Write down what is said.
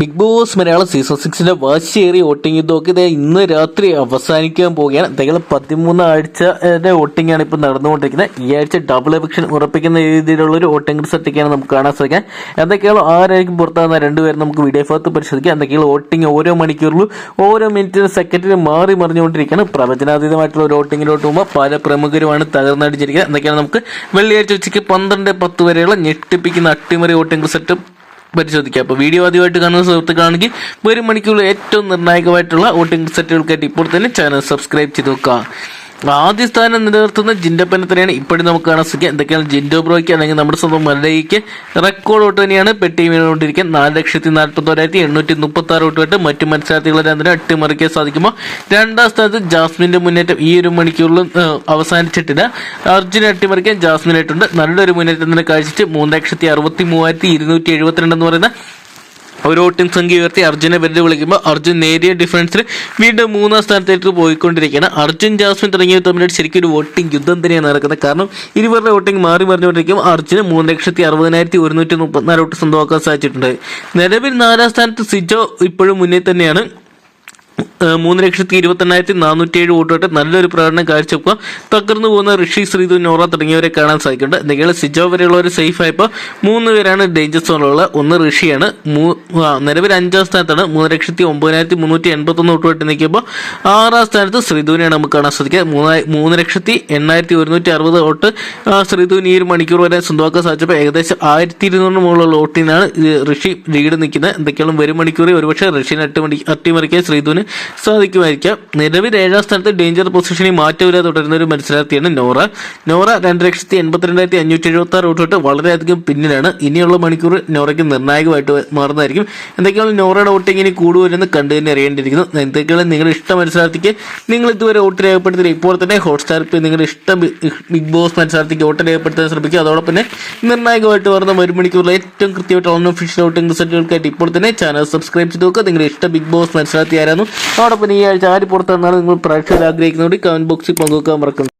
Big Boss Malayalam season സിക്സിന്റെ വാശിയേറിയ voting ഇതൊക്കെ ഇതേ ഇന്ന് രാത്രി അവസാനിക്കാൻ പോവുകയാണ്. എന്തെങ്കിലും പതിമൂന്ന് വോട്ടിംഗ് ആണ് ഇപ്പോൾ നടന്നുകൊണ്ടിരിക്കുന്നത്. ഈ ആഴ്ച ഡബിൾ എവിക്ഷൻ ഉറപ്പിക്കുന്ന രീതിയിലുള്ള ഒരു വോട്ടിംഗ് റിസൾട്ടൊക്കെയാണ് നമുക്ക് കാണാൻ സാധിക്കാൻ. എന്തൊക്കെയാണോ ആരായിരിക്കും പുറത്താകുന്ന രണ്ടുപേരും നമുക്ക് വീഡിയോ ഭാഗത്ത് പരിശോധിക്കാം. എന്തൊക്കെയാണ് വോട്ടിംഗ് ഓരോ മണിക്കൂറിലും ഓരോ മിനിറ്റിനും സെക്കൻഡിലും മാറി മറിഞ്ഞുകൊണ്ടിരിക്കുകയാണ്. പ്രവചനാതീതമായിട്ടുള്ള ഒരു വോട്ടിങ്ങിലോട്ട് പോകുമ്പോൾ പല പ്രമുഖരുമാണ് തകർന്നടിച്ചിരിക്കുന്നത്. എന്തൊക്കെയാണ് നമുക്ക് വെള്ളിയാഴ്ച ഉച്ചയ്ക്ക് പന്ത്രണ്ട് പത്ത് വരെയുള്ള ഞെട്ടിപ്പിക്കുന്ന അട്ടിമറി വോട്ടിംഗ് റിസൾട്ട് പരിശോധിക്കാം. അപ്പോൾ വീഡിയോ ആദ്യമായിട്ട് കാണുന്ന സുഹൃത്തുക്കളാണെങ്കിൽ വരും മണിക്കൂറിൽ ഏറ്റവും നിർണായകമായിട്ടുള്ള വോട്ടിംഗ് റിസൾട്ടുകൾക്കായിട്ട് ഇപ്പോൾ തന്നെ ചാനൽ സബ്സ്ക്രൈബ് ചെയ്ത് വെക്കുക ആദ്യ സ്ഥാനം നിലനിർത്തുന്ന ജിൻഡപ്പനത്തിനെയാണ് ഇപ്പോഴും നമുക്ക് കാണാൻ സാധിക്കുക. എന്തൊക്കെയാണ് ജിൻഡോ ബ്രോയ്ക്ക് അല്ലെങ്കിൽ നമ്മുടെ സ്വന്തം മലയ്ക്ക് റെക്കോർഡ് വോട്ട് തന്നെയാണ് പെട്ടി വീണുകൊണ്ടിരിക്കുന്നത്. നാല് ലക്ഷത്തി നാൽപ്പത്തോരായിരത്തി എണ്ണൂറ്റി മുപ്പത്തി ആറ് വോട്ട് വിട്ട് മറ്റു മത്സരാർത്ഥികളെ അതിനെ അട്ടിമറിക്കാൻ സാധിക്കുമ്പോൾ രണ്ടാം സ്ഥാനത്ത് ജാസ്മിന്റെ മുന്നേറ്റം ഈ ഒരു മണിക്കൂറിൽ ഏഹ്, അവസാനിച്ചിട്ടില്ല. അർജുനെ അട്ടിമറിക്കാൻ ജാസ്മിനായിട്ടുണ്ട്. നല്ലൊരു മുന്നേറ്റം തന്നെ കാഴ്ചിച്ച് മൂന്ന് ലക്ഷത്തി അറുപത്തി മൂവായിരത്തി ഇരുന്നൂറ്റി എഴുപത്തിരണ്ട് എന്ന് പറയുന്ന ഒരു വോട്ടിംഗ് സംഖ്യ ഉയർത്തി അർജുനെ വെറുതെ വിളിക്കുമ്പോൾ അർജുൻ നേരിയ ഡിഫറൻസിൽ വീണ്ടും മൂന്നാം സ്ഥാനത്തേക്ക് പോയിക്കൊണ്ടിരിക്കുകയാണ്. അർജുൻ ജാസ്മിൻ തുടങ്ങിയവർ തമ്മിലായിട്ട് ശരിക്കും ഒരു വോട്ടിംഗ് യുദ്ധം തന്നെയാണ് നടക്കുന്നത്. കാരണം ഇരുവരുടെ വോട്ടിംഗ് മാറി മറിഞ്ഞുകൊണ്ടിരിക്കും. അർജുന് മൂന്ന് ലക്ഷത്തി അറുപതിനായിരത്തി ഒരുന്നൂറ്റി മുപ്പത്തിനാല് വോട്ട് സ്വന്തമാക്കാൻ സാധിച്ചിട്ടുണ്ട്. നിലവിൽ നാലാം സ്ഥാനത്ത് സിജോ ഇപ്പോഴും മുന്നേ തന്നെയാണ്. മൂന്ന് ലക്ഷത്തി ഇരുപത്തെണ്ണായിരത്തി നാനൂറ്റി ഏഴ് വോട്ടോട്ട് നല്ലൊരു പ്രകടനം കാഴ്ചവെക്കുക. തകർന്നു പോകുന്ന ഋഷി ശ്രീധു നോറ തുടങ്ങിയവരെ കാണാൻ സാധിക്കുന്നുണ്ട്. എന്തെങ്കിലും സിജോ വരെയുള്ളവർ സേഫ് ആയപ്പോൾ മൂന്ന് പേരാണ് ഡേഞ്ചർ സോണിലുള്ള ഒന്ന് ഋഷിയാണ്. നിലവിൽ അഞ്ചാം സ്ഥാനത്താണ്. മൂന്ന് ലക്ഷത്തി ഒമ്പതിനായിരത്തി മുന്നൂറ്റി എൺപത്തൊന്ന് വോട്ടുമായിട്ട് നിൽക്കുമ്പോൾ ആറാം സ്ഥാനത്ത് ശ്രീധുവിനെയാണ് നമുക്ക് കാണാൻ സാധിക്കുക. മൂന്നായി മൂന്ന് ലക്ഷത്തി എണ്ണായിരത്തി ഒരുന്നൂറ്റി അറുപത് വോട്ട് ശ്രീധുവിന് ഈ ഒരു മണിക്കൂർ വരെ സ്വന്തമാക്കാൻ സാധിച്ചപ്പോൾ ഏകദേശം ആയിരത്തി ഇരുന്നൂറിന് മുകളിലുള്ള വോട്ടിനാണ് ഋഷി ലീഡ് നിൽക്കുന്നത്. എന്തൊക്കെയാണ് വരും മണിക്കൂറിൽ ഒരുപക്ഷെ ഋഷിനെ അട്ടിമറി അട്ടിമറിക്കാൻ ശ്രീധുവിന് സാധിക്കുമായിരിക്കാം. നിലവിൽ ഏഴാം സ്ഥാനത്ത് ഡേഞ്ചർ പൊസിഷനിൽ മാറ്റമില്ല തുടരുന്ന ഒരു മത്സരാർത്ഥിയാണ് നോറ. നോറ രണ്ട് ലക്ഷത്തി എൺപത്തിരണ്ടായിരത്തി അഞ്ഞൂറ്റി എഴുപത്തി ആറ് തൊട്ട് വളരെയധികം പിന്നിലാണ്. ഇനിയുള്ള മണിക്കൂർ നോറയ്ക്ക് നിർണായകമായിട്ട് മാറുന്നതായിരിക്കും. എന്തൊക്കെയാണ് നോറയുടെ വോട്ടിംഗ് ഇനി കൂടുവരുമെന്ന് കണ്ടു തന്നെ അറിയേണ്ടിയിരിക്കുന്നു. എന്തൊക്കെയാണ് നിങ്ങളുടെ ഇഷ്ട മത്സരാർത്ഥിക്ക്? നിങ്ങൾ ഇതുവരെ വോട്ട് രേഖപ്പെടുത്തില്ല ഇപ്പോൾ തന്നെ ഹോട്ട്സ്റ്റാർ നിങ്ങളുടെ ഇഷ്ടം ബിഗ് ബോസ് മത്സരാർത്ഥിക്ക് വോട്ട് രേഖപ്പെടുത്താൻ ശ്രമിക്കുക. അതോടൊപ്പം തന്നെ നിർണായകമായിട്ട് വരുന്ന ഒരു മണിക്കൂറിൽ ഏറ്റവും കൃത്യമായിട്ട് ഓൺ ഒഫീഷ്യൽ വോട്ടിംഗ് റിസൾട്ടുകൾക്കായിട്ട് ഇപ്പോൾ തന്നെ ചാനൽ സബ്സ്ക്രൈബ് ചെയ്ത് നോക്കുക. നിങ്ങളുടെ ഇഷ്ട ബിഗ് ബോസ് മത്സരാർത്ഥി ആരായിരുന്നു അതോടൊപ്പം ഈ ആഴ്ച ആര് പുറത്തു നിങ്ങൾ പ്രേക്ഷകർ ആഗ്രഹിക്കുന്നതുകൊണ്ട് കമന്റ് ബോക്സിൽ പങ്കുവെക്കാൻ മറക്കുന്നു